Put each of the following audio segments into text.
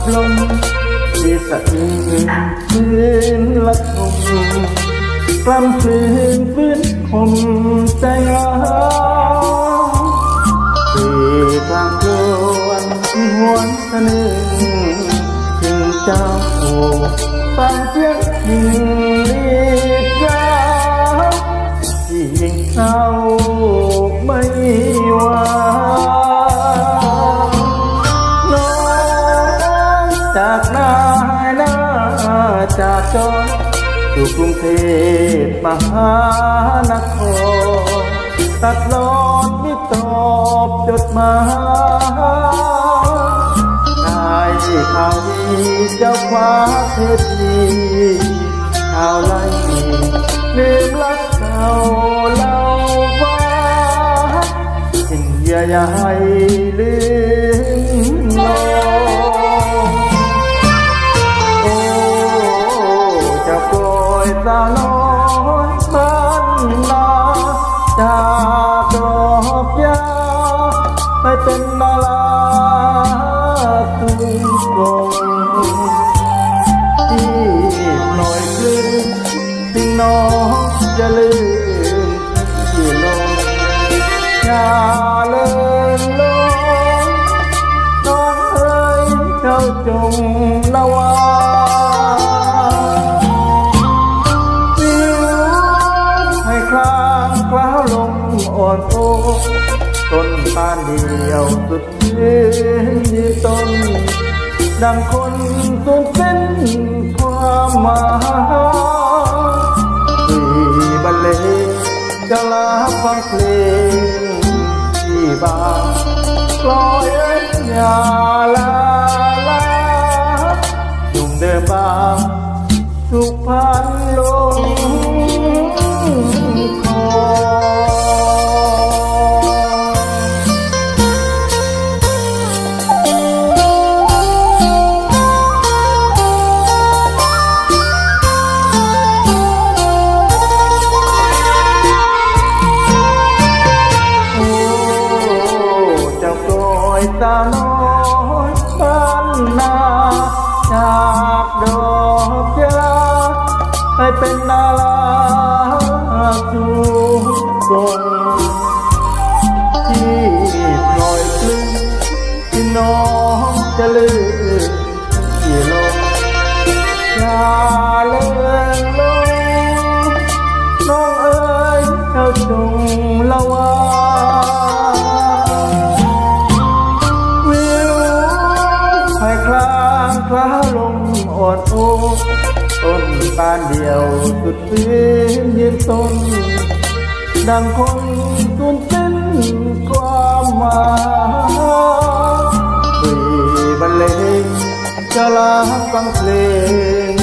บลมที่สะอื้นพื้นละคมกล้ำพื้นฟื้นคมใจร้อนตีทางกลวนหวนสนึงถึงเจ้าโอ้ฟังเสียง กรุงเทพมหานครตัดรอดไมิตอบจดหมายได้ข่าวดีเจ้าคว้าเทพีข่าวไล่ลืมรักเก่าเล่าว่าสิ่งเยื่อใยลืม อกยาไปเป็นดาราสุกงที่ปล่อยคลื่นสิ่งน้องจะลืมที่ลงอย่าเลินลงน้องเอ๋ยเจ้าจงระวัง สุดยืนยืนต้น ดังคนสูญสิ้นความหมายที่บรรเลงจะลาฟังเพลงที่บางกลอยเอ็นยาลาลาหนุ่มเดิมบางสุพรรณ ปรยสาน้อยบ้านนาจากดอกยาไปเป็นดาราสูงส่งที่ปล่อยคลื่นที่น้องจะลืมที่ลงอย่าเลื่อนลงน้องเอ๋ยเจ้าจงระวังางคล้าลมอ่อนโอต้นตาเดียวสุดพื้นยืนต้น ดังคนสูญสิ้นความมายคุยบรรเลงจะลาฟังเพลง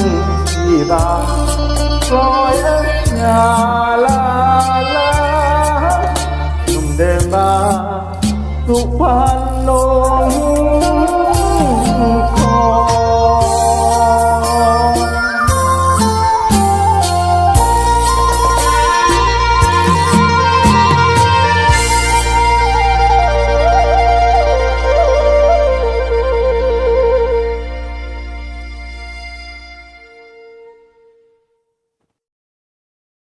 ที่บางปลอยเอ็นยาลาลาหนุ่มเดินมาสุพรรณลง